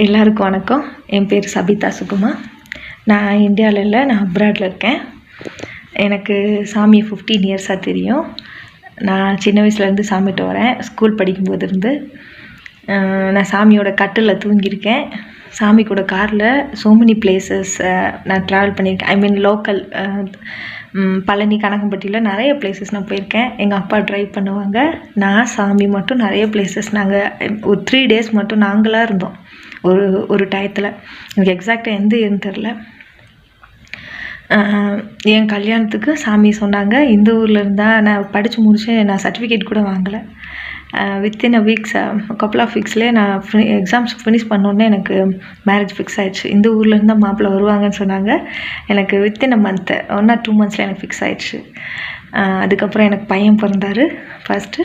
எல்லாருக்கும் வணக்கம். என் பேர் சபிதா சுகுமா. நான் இந்தியாவில் இல்லை நான் அப்ராடில் இருக்கேன். எனக்கு சாமி ஃபிஃப்டீன் இயர்ஸாக தெரியும். நான் சின்ன வயசுலேருந்து சாமிட்டு வரேன் ஸ்கூல் படிக்கும்போது இருந்து நான் சாமியோட கட்டில் தூங்கியிருக்கேன். சாமி கூட காரில் சோ மெனி பிளேசஸ் நான் ட்ராவல் பண்ணியிருக்கேன். ஐ மீன் லோக்கல் பழனி கனகம்பட்டியில் நிறைய பிளேசஸ் நான் போயிருக்கேன். எங்கள் அப்பா ட்ரைவ் பண்ணுவாங்க. நான் சாமி மட்டும் நிறைய பிளேசஸ் நாங்கள் ஒரு த்ரீ டேஸ் மட்டும் நாங்களாக இருந்தோம். ஒரு ஒரு டயத்தில் எனக்கு எக்ஸாக்டாக எந்த இயர்னு தெரில என் கல்யாணத்துக்கு சாமி சொன்னாங்க. இந்த ஊரில் இருந்தால் நான் படித்து முடிச்சு நான் சர்டிஃபிகேட் கூட வாங்கலை. Within a weeks couple of வீக்ஸ்லேயே நான் எக்ஸாம்ஸ் ஃபினிஷ் பண்ணோன்னே எனக்கு மேரேஜ் ஃபிக்ஸ் ஆகிடுச்சு இந்த ஊரில் இருந்தால் மாப்பிள்ளை வருவாங்கன்னு சொன்னாங்க. எனக்கு within a month one or two மந்த்ஸில் எனக்கு ஃபிக்ஸ் ஆகிடுச்சு அதுக்கப்புறம் எனக்கு பையன் பிறந்தார். ஃபஸ்ட்டு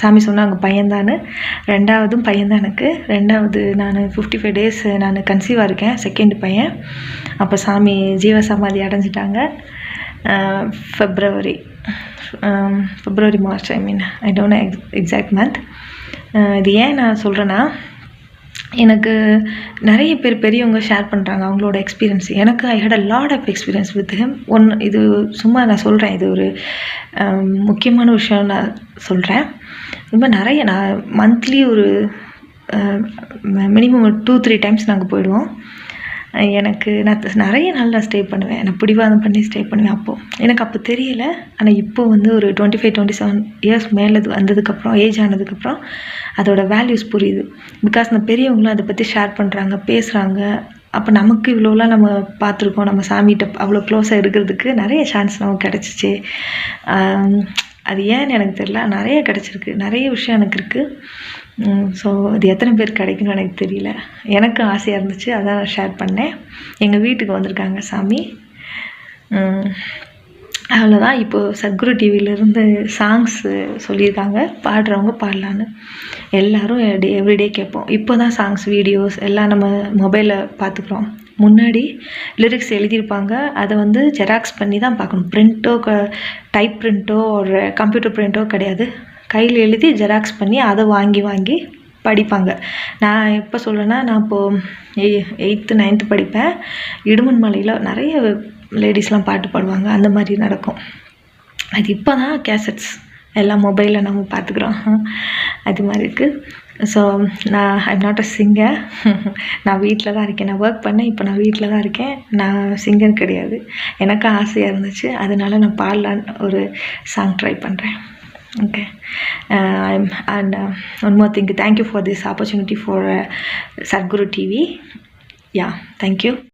சாமி சொன்னாங்க பையன்தானு ரெண்டாவதும் பையன்தான் எனக்கு ரெண்டாவது நான் ஃபிஃப்டி ஃபைவ் டேஸ் நான் கன்சீவாக இருக்கேன் செகண்ட் பையன். அப்போ சாமி ஜீவசமாதி அடைஞ்சிட்டாங்க. February February March I mean I don't ex exact month இது ஏன் நான் சொல்கிறேன்னா எனக்கு நிறைய பேர் பெரியவங்க ஷேர் பண்ணுறாங்க அவங்களோட எக்ஸ்பீரியன்ஸ் எனக்கு I had a lot of experience with him one இது சும்மா நான் சொல்கிறேன் இது ஒரு முக்கியமான விஷயம் நான் சொல்கிறேன் இது மாதிரி நிறைய நான் மந்த்லி ஒரு மினிமம் ஒரு டூ த்ரீ டைம்ஸ் நாங்கள் போயிடுவோம். எனக்கு நான் நிறைய நாள் நான் ஸ்டே பண்ணுவேன். நான் பிடிவாதம் பண்ணி ஸ்டே பண்ணுவேன் அப்போது எனக்கு அப்போ தெரியலை. ஆனால் இப்போ வந்து ஒரு twenty five twenty seven years மேலே வந்ததுக்கப்புறம் ஏஜ் ஆனதுக்கப்புறம் அதோட வேல்யூஸ் புரியுது. பிகாஸ் அந்த பெரியவங்களும் அதை பற்றி ஷேர் பண்ணுறாங்க பேசுகிறாங்க அப்போ நமக்கு இவ்வளோலாம் நம்ம பார்த்துருக்கோம். நம்ம சாமிகிட்ட அவ்வளோ க்ளோஸாக இருக்கிறதுக்கு நிறைய சான்ஸ் நமக்கு கிடச்சிச்சு. அது ஏன்னு எனக்கு தெரியல. நிறைய கிடச்சிருக்கு. நிறைய விஷயம் எனக்கு இருக்குது ஸோ அது எத்தனை பேர் கிடைக்கும்னு எனக்கு தெரியல. எனக்கு ஆசையாக இருந்துச்சு. அதான் நான் ஷேர் பண்ணேன். எங்கள் வீட்டுக்கு வந்திருக்காங்க சாமி. அவ்வளோதான் இப்போது சத்குரு டிவியிலேருந்து சாங்ஸு சொல்லியிருக்காங்க. பாடுறவங்க பாடலான்னு. எல்லோரும் டே எவ்ரிடே கேட்போம். இப்போ தான் சாங்ஸ் வீடியோஸ் எல்லாம் நம்ம மொபைலில் பார்த்துக்குறோம் முன்னாடி லிரிக்ஸ் எழுதியிருப்பாங்க. அதை வந்து ஜெராக்ஸ் பண்ணி தான் பார்க்கணும். பிரிண்ட்டோ க டைப் பிரிண்ட்டோ ஒரு கம்ப்யூட்டர் பிரிண்ட்டோ கிடையாது. கையில் எழுதி ஜெராக்ஸ் பண்ணி அதை வாங்கி வாங்கி படிப்பாங்க. நான் எப்போ சொல்கிறேன்னா நான் இப்போது எய் எயித்து நைன்த்து படிப்பேன். இடுமன் மலையில் நிறைய லேடிஸ்லாம் பாட்டு பாடுவாங்க. அந்த மாதிரி நடக்கும். அது இப்போ தான் கேசட்ஸ் எல்லாம் மொபைலில் நம்ம பார்த்துக்குறோம் அது மாதிரி இருக்குது ஸோ நான் ஐம் நாட் அ சிங்கர் நான் வீட்டில் தான் இருக்கேன். நான் ஒர்க் பண்ணேன். இப்போ நான் வீட்டில் தான் இருக்கேன். நான் சிங்கர் கிடையாது. எனக்கு ஆசையாக இருந்துச்சு. அதனால நான் பாடலான்னு ஒரு சாங் ட்ரை பண்ணுறேன் okay. Uh, I'm, and uh, one more thing. Thank you for this opportunity for uh, sadhguru tv yeah. Thank you.